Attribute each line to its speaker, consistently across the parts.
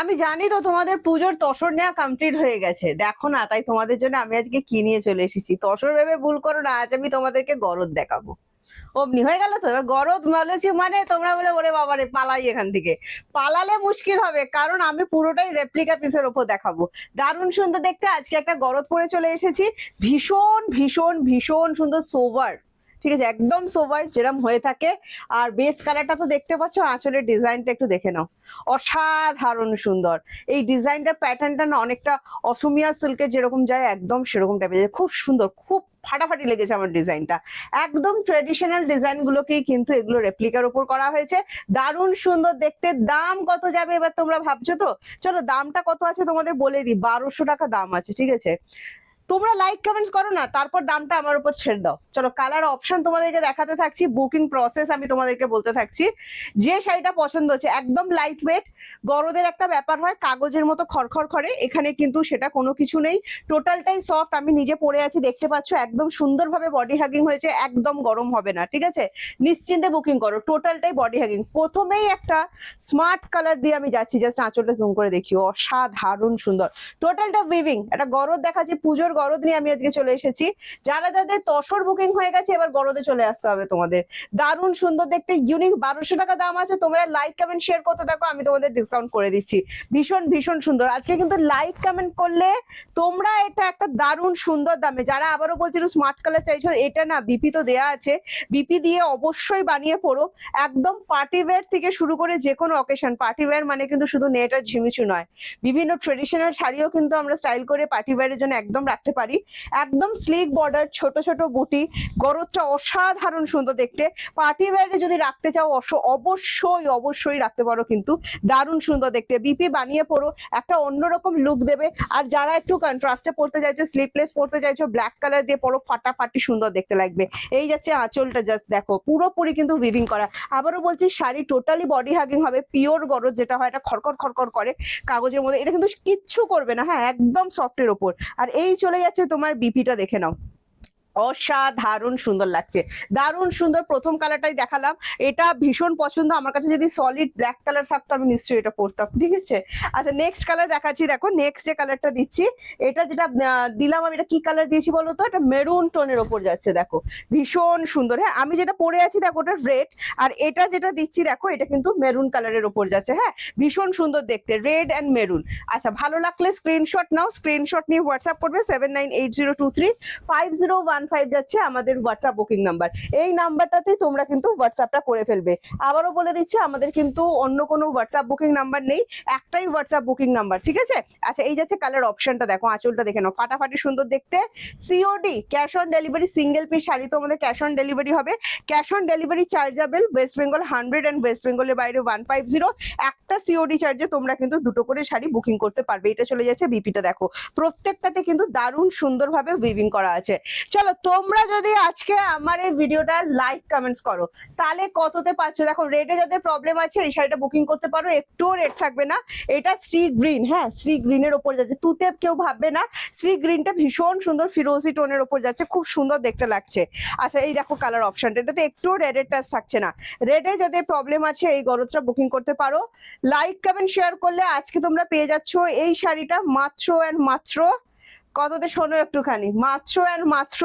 Speaker 1: আমি জানি তো তোমাদের পুজোর তসর নেওয়া কমপ্লিট হয়ে গেছে। দেখো না, তাই তোমাদের জন্য আমি আজকে কি নিয়ে চলে এসেছি। তসর ভেবে ভুল করো না, আজ আমি তোমাদেরকে গরদ দেখাবো। অমনি হয়ে গেল তো? এবার গরদ বলেছি মানে তোমরা বলে, ওরে বাবারে পালাই এখান থেকে। পালালে মুশকিল হবে, কারণ আমি পুরোটাই রেপ্লিকা পিসের ওপর দেখাবো। দারুণ সুন্দর দেখতে, আজকে একটা গরদ পরে চলে এসেছি। ভীষণ ভীষণ ভীষণ সুন্দর সোভার ঠিক আছে, একদম সোভার যেরম হয়ে থাকে। আর বেস কালারটা তো দেখতে পাচ্ছ, আঁচলের ডিজাইনটা একটু দেখে নাও। অসাধারণ সুন্দর। এই ডিজাইনটার প্যাটার্নটা না অনেকটা অসমিয়া সিল্কের যেরকম যায়, একদম সেরকম টাইপের খুব সুন্দর, খুব ফাটাফাটি লেগেছে আমার ডিজাইনটা একদম ট্রেডিশনাল ডিজাইন গুলোকেই কিন্তু এগুলো রেপ্লিকার উপর করা হয়েছে। দারুণ সুন্দর দেখতে। দাম কত যাবে এবার তোমরা ভাবছ তো? চলো দামটা কত আছে তোমাদের বলে দিই। বারোশো টাকা দাম আছে, ঠিক আছে? তোমরা লাইক কমেন্টস করো না, তারপর দামটা আমার উপর ছেড়ে দাও। চলো কালার অপশন তোমাদেরকে দেখাতে থাকছি বুকিং প্রসেস আমি তোমাদেরকে বলতে থাকছি। যে শাড়িটা পছন্দ হচ্ছে, একদম লাইট ওয়েট গরদের একটা ব্যাপার হয়, কাগজের মতো খড়খড় করে, এখানে কিন্তু সেটা কোনো কিছু নেই। টোটালটাই সফট আমি নিজে পরে আছি, দেখতে পাচ্ছ, একদম সুন্দরভাবে বডি হ্যাগিং হয়েছে, একদম গরম হবে না, ঠিক আছে? নিশ্চিন্তে বুকিং করো টোটালটাই বডি হ্যাগিং প্রথমেই একটা স্মার্ট কালার দিয়ে আমি যাচ্ছি জাস্ট আঁচলটা জুম করে দেখি অসাধারণ সুন্দর। টোটালটা উইভিং একটা গরদ দেখাচ্ছি, পুজোর গরদ নিয়ে আমি আজকে চলে এসেছি। যারা যাদের তসর বুকিং হয়ে গেছে, এবার গরদে চলে আসতে হবে তোমাদের। দারুণ সুন্দর দেখতে ইউনিক বারোশো টাকা দাম আছে। তোমরা লাইক কমেন্ট শেয়ার করতে থাকো, আমি তোমাদের ডিসকাউন্ট করে দিচ্ছি। ভীষণ ভীষণ সুন্দর। আজকে কিন্তু লাইক কমেন্ট করলে তোমরা এটা একটা দারুণ সুন্দর দামে। যারা আবারও বলছিল স্মার্ট কালার চাইছো, এটা না বিপি তো দেয়া আছে। বিপি দিয়ে অবশ্যই বানিয়ে পড়ো। একদম পার্টি ওয়্যার থেকে শুরু করে যে কোনো অকেশন পার্টি ওয়্যার মানে কিন্তু শুধু নেট আর ঝিমিচু নয়। বিভিন্ন ট্রেডিশনাল শাড়িও কিন্তু আমরা স্টাইল করে পার্টি ওয়্যারের জন্য একদম রাখতে পারি। একদম স্লিক বর্ডার ছোট ছোট বুটি গরদটা অসাধারণ সুন্দর দেখতে। পার্টি ওয়্যারে যদি রাখতে চাও অবশ্যই অবশ্যই রাখতে পারো কিন্তু দারুণ সুন্দর দেখতে। বিপি বানিয়ে পড়ো একটা অন্যরকম লুক দেবে। আর যারা একটু কন্ট্রাস্টে পড়তে চাইছো স্লিপলেস পড়তে চাইছো ব্ল্যাক কালার দিয়ে পরো, ফাটাফাটি সুন্দর দেখতে লাগবে। এই যাচ্ছে আঁচলটা জাস্ট দেখো, পুরোপুরি কিন্তু উইভিং করা। আবারও বলছি, শাড়ি টোটালি বডি হাগিং হবে পিওর গরজ যেটা হয়, এটা খড়খড় খড়খড় করে কাগজের মধ্যে। এটা কিন্তু কিচ্ছু করবে না হ্যাঁ একদম সফটের ওপর। আর এই চলে যাচ্ছে তোমার বিপিটা দেখে নাও। অসাধারণ সুন্দর লাগছে। দারুণ সুন্দর প্রথম কালারটাই দেখালাম। এটা ভীষণ পছন্দ। আমার কাছে যদি সলিড ব্ল্যাক কালার থাকতো, আমি নিশ্চয়ই এটা পরতাম। ঠিক আছে? আচ্ছা নেক্সট কালার দেখাচ্ছি। দেখো নেক্সট যে কালারটা দিচ্ছি, এটা যেটা দিলাম আমি, এটা কি কালার দিয়েছি বলো তো? এটা মেরুন টোনের ওপর যাচ্ছে, দেখো। ভীষণ সুন্দর। হ্যাঁ আমি যেটা পরে আছি, দেখো, ওটা রেড আর এটা যেটা দিচ্ছি, দেখো, এটা কিন্তু মেরুন কালারের ওপর যাচ্ছে। হ্যাঁ ভীষণ সুন্দর দেখতে রেড অ্যান্ড মেরুন আচ্ছা ভালো লাগলে স্ক্রিনশট নাও। স্ক্রিনশট নিয়ে হোয়াটসঅ্যাপ করবে seven nine eight zero two three five zero one five যাচ্ছে আমাদের হোয়াটসঅ্যাপ বুকিং নাম্বার এই নাম্বারটাতেই তোমরা কিন্তু হোয়াটসঅ্যাপটা করে ফেলবে। আবারও বলে দিচ্ছি, আমাদের কিন্তু অন্য কোনো হোয়াটসঅ্যাপ বুকিং নাম্বার নেই। একটাই হোয়াটসঅ্যাপ বুকিং নাম্বার ঠিক আছে? আচ্ছা এই যাচ্ছে কালার অপশনটা দেখো, আঁচলটা দেখে নাও। ফাটাফাটি সুন্দর দেখতে। COD cash on delivery single piece sari তো আমাদের ক্যাশ অন ডেলিভারি হবে। Cash on delivery chargeable West Bengal hundred and West বেঙ্গলের বাইরে ওয়ান ফাইভ জিরো একটা সিওডি চার্জে তোমরা কিন্তু দুটো করে শাড়ি বুকিং করতে পারবে। এটা চলে যাচ্ছে বিপিটা দেখো। প্রত্যেকটাতে কিন্তু দারুণ সুন্দরভাবে উইভিং করা আছে। চলো তোমরা যদি আজকে আমার এই ভিডিওটা লাইক কমেন্টস করো, তাহলে কততে পাচ্ছ দেখো রেডে যাদের প্রবলেম আছে, এই শাড়িটা বুকিং করতে পারো, একটুও রেট থাকবে না। এটা শ্রী গ্রিন হ্যাঁ শ্রী গ্রিনের ওপর যাচ্ছে। তুতে কেউ ভাববে না, শ্রী গ্রিনটা ভীষণ সুন্দর ফিরোজি টোনের ওপর যাচ্ছে, খুব সুন্দর দেখতে লাগছে। আচ্ছা এই দেখো কালার অপশনটা এটাতে একটুও রেডের টাচ থাকছে না। রেডে যাদের প্রবলেম আছে, এই গরজটা বুকিং করতে পারো। লাইক কমেন্ট শেয়ার করলে আজকে তোমরা পেয়ে যাচ্ছ এই শাড়িটা মাত্র অ্যান্ড মাত্র কততে শোনো একটুখানি। মাত্র অ্যান্ড মাত্র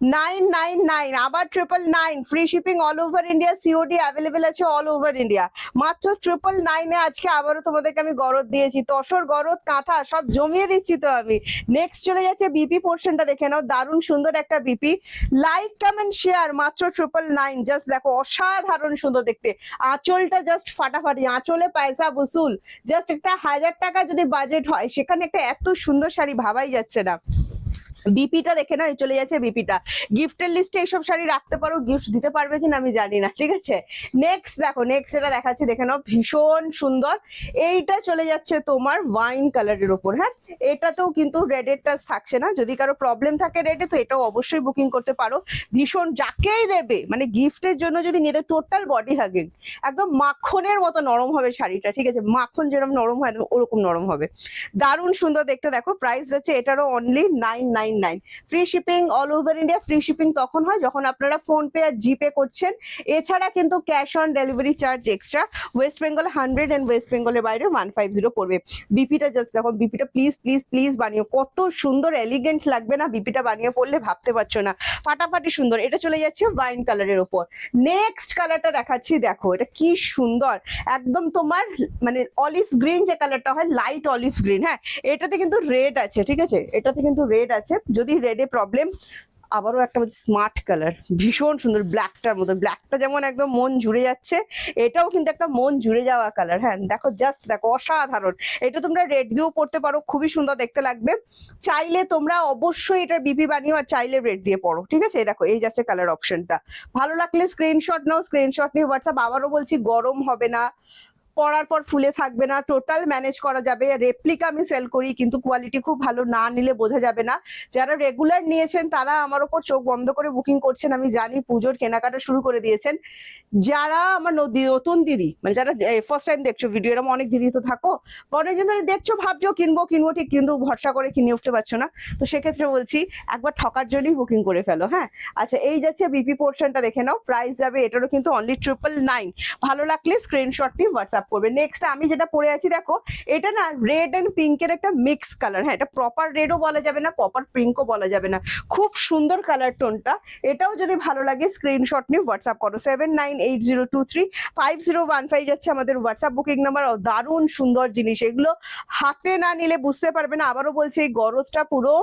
Speaker 1: নাইন নাইন নাইন আবার triple nine free shipping all over India COD available আছে অল ওভার ইন্ডিয়া মাত্র ট্রিপল নাইনে আজকে আবারও তোমাদেরকে আমি গরদ দিয়েছি। তসর, গরদ, কাঁথা, সব জমিয়ে দিচ্ছি তো আমি। নেক্সট চলে যাচ্ছে বিপি পোর্শনটা দেখে নাও, দারুণ সুন্দর একটা বিপি লাইক কমেন্ট শেয়ার মাত্র ট্রিপল নাইন জাস্ট দেখো, অসাধারণ সুন্দর দেখতে। আঁচলটা জাস্ট ফাটাফাটি, আঁচলে পয়সা বসুল জাস্ট একটা হাজার টাকা যদি বাজেট হয়, সেখানে একটা এত সুন্দর শাড়ি ভাবাই যাচ্ছে না। বিপিটা দেখে না চলে যাচ্ছে বিপিটা গিফটের লিস্টে এইসব শাড়ি রাখতে পারো গিফট দিতে পারবে কিনা আমি জানি না, ঠিক আছে? নেক্সট দেখো নেক্সট এটা দেখাচ্ছি, দেখে নাও, ভীষণ সুন্দর। এইটা চলে যাচ্ছে তোমার ওয়াইন কালারের ওপর হ্যাঁ? এটাতেও কিন্তু রেডের টাচ থাকছে না। যদি কারও প্রবলেম থাকে রেডে তো এটাও অবশ্যই বুকিং করতে পারো। ভীষণ যাকেই দেবে মানে গিফটের জন্য যদি নিতে টোটাল বডি হাগিং একদম মাখনের মতো নরম হবে শাড়িটা, ঠিক আছে? মাখন যেরকম নরম হয় ওরকম নরম হবে। দারুণ সুন্দর দেখতে, দেখো প্রাইস যাচ্ছে এটারও only nine nine nine free shipping all over India free shipping তখন হয় যখন আপনারা ফোন পে আর জিপে করছেন। এছাড়া কিন্তু cash on delivery charge extra West Bengal hundred and West বেঙ্গলের বাইরে ওয়ান ফাইভ জিরো পড়বে। বিপিটা জাস্ট দেখো বিপিটা প্লিজ প্লিজ প্লিজ বানিয়ে কত সুন্দর এলিগেন্ট লাগবে না বিপিটা বানিয়ে পড়লে ভাবতে পারছ না। ফাটাফাটি সুন্দর। এটা চলে যাচ্ছে ওয়াইন কালারের ওপর। নেক্সট কালারটা দেখাচ্ছি, দেখো, এটা কি সুন্দর। একদম তোমার মানে অলিভ গ্রিন যে কালারটা হয় লাইট অলিভ গ্রিন হ্যাঁ? এটাতে কিন্তু রেড আছে, ঠিক আছে? এটাতে কিন্তু রেড আছে। যদি রেডে প্রবলেম আবারও একটা হচ্ছে স্মার্ট কালার ভীষণ সুন্দর ব্ল্যাকটার মতো। ব্ল্যাকটা যেমন একদম মন জুড়ে যাচ্ছে, এটাও কিন্তু একটা মন জুড়ে যাওয়া কালার হ্যাঁ। দেখো জাস্ট দেখো, অসাধারণ। এটা তোমরা রেড দিয়েও পড়তে পারো, খুবই সুন্দর দেখতে লাগবে। চাইলে তোমরা অবশ্যই এটা বিপি বানিও আর চাইলে রেড দিয়ে পড়ো, ঠিক আছে? দেখো, এই যাচ্ছে কালার অপশনটা ভালো লাগলে স্ক্রিনশট নাও স্ক্রিনশট নিয়ে হোয়াটসঅ্যাপ আবারও বলছি, গরম হবে না। পরার পর ফুলে থাকবে না টোটাল ম্যানেজ করা যাবে। রেপ্লিকা আমি সেল করি, কিন্তু কোয়ালিটি খুব ভালো না নিলে বোঝা যাবে না। যারা রেগুলার নিয়েছেন, তারা আমার ওপর চোখ বন্ধ করে বুকিং করছেন। আমি জানি পুজোর কেনাকাটা শুরু করে দিয়েছেন। যারা আমার নতুন দিদি মানে যারা ফার্স্ট টাইম দেখছ ভিডিও এরকম অনেক দিদি তো থাকো। অনেকজন ধরে দেখছ, ভাবছ কিনবো কিনবো, ঠিক কিন্তু ভরসা করে কিনে উঠতে পারছ না। তো সেক্ষেত্রে বলছি, একবার ঠকার জন্যই বুকিং করে ফেলো হ্যাঁ? আচ্ছা এই যাচ্ছে বিপি পোর্শনটা দেখে নাও। প্রাইস যাবে, এটারও কিন্তু অনলি ট্রিপল নাইন ভালো লাগলে স্ক্রিনশটটি হোয়াটসঅ্যাপ করবে নেক্সট আমি যেটা পরে আছি, দেখো, এটা না রেড এন্ড পিঙ্কের একটা মিক্স কালার হ্যাঁ এটা প্রপার রেডও বলা যাবে না প্রপার পিঙ্কও বলা যাবে না। খুব সুন্দর কালার টোনটা। এটাও যদি ভালো লাগে স্ক্রিনশট নিয়ে হোয়াটসঅ্যাপ করো। Seven nine eight zero two three five zero one five যাচ্ছে আমাদের হোয়াটসঅ্যাপ বুকিং নাম্বার দারুণ সুন্দর জিনিস। এগুলো হাতে না নিলে বুঝতে পারবে না। আবারও বলছি, এই গরজটা পুরো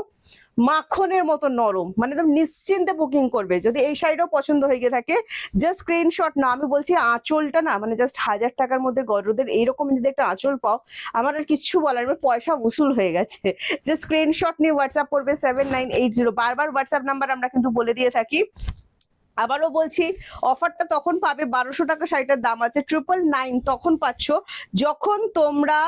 Speaker 1: মাখনের মতো নরম। মানে একদম নিশ্চিন্তে বুকিং করবে। যদি এই শাড়িটাও পছন্দ হয়ে গিয়ে থাকে জাস্ট স্ক্রিনশট না, আমি বলছি আঁচলটা না মানে জাস্ট হাজার টাকার মধ্যে গরদের এইরকম যদি একটা আঁচল পাও, আমার আর কিচ্ছু বলার পয়সা উসুল হয়ে গেছে। যে স্ক্রিনশট নিয়ে হোয়াটসঅ্যাপ করবে সেভেন নাইন এইট জিরো বারবার হোয়াটসঅ্যাপ নাম্বার আমরা কিন্তু বলে দিয়ে থাকি। আবারও বলছি অফারটা তখন পাবে বারোশো টাকা, শাড়িটার দাম আছে ট্রিপল নাইন তখন পাচ্ছ। যখন তোমরা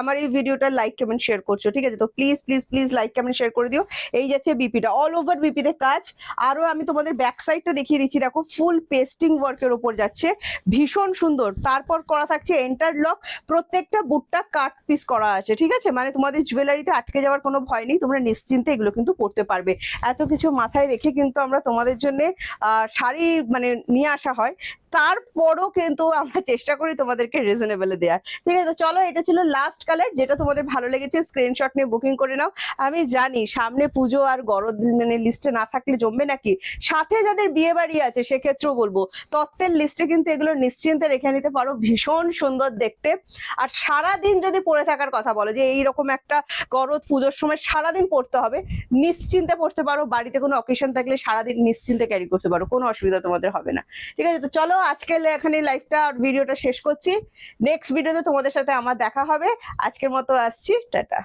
Speaker 1: আমার এই ভিডিওটা লাইক কমেন্ট শেয়ার করছ, ঠিক আছে? তো please please please like comment share করে দিও। এই যাচ্ছে বিপিটা অল ওভার বিপিতে কাজ। আরও আমি তোমাদের ব্যাক সাইডটা দেখিয়ে দিচ্ছি। দেখো ফুল পেস্টিং ওয়ার্কের উপর যাচ্ছে। ভীষণ সুন্দর। তারপর করা থাকছে এন্টার লক প্রত্যেকটা বুটটা কাট পিস করা আছে, ঠিক আছে? মানে তোমাদের জুয়েলারিতে আটকে যাওয়ার কোনো ভয় নেই। তোমরা নিশ্চিন্তে এগুলো কিন্তু পড়তে পারবে। এত কিছু মাথায় রেখে কিন্তু আমরা তোমাদের জন্য শাড়ি মানে নিয়ে আসা হয়। তারপরও কিন্তু আমরা চেষ্টা করি তোমাদেরকে রিজনেবলে দেওয়ার ঠিক আছে? চলো, এটা ছিল লাস্ট কালার যেটা তোমাদের ভালো লেগেছে স্ক্রিনশট নিয়ে বুকিং করে নাও। আমি জানি সামনে পুজো আর গরদ মানে লিস্টে না থাকলে জমবে নাকি? সাথে যাদের বিয়ে বাড়ি আছে, সেক্ষেত্রেও বলব, তত্ত্বের লিস্টে কিন্তু এগুলো নিশ্চিন্তে রেখে নিতে পারো, ভীষণ সুন্দর দেখতে। আর সারা দিন যদি পড়ে থাকার কথা বলো, যে এইরকম একটা গরদ পুজোর সময় সারাদিন পড়তে হবে, নিশ্চিন্তে পড়তে পারো, বাড়িতে কোনো অকেশন থাকলে সারাদিন নিশ্চিন্তে ক্যারি করতে পারো, কোনো অসুবিধা তোমাদের হবে না। ঠিক আছে, তো চলো আজকে এখানে লাইভটা ভিডিওটা শেষ করছি। নেক্সট ভিডিওতে তোমাদের সাথে আমার দেখা হবে। আজকের মতো আসছি টাটা।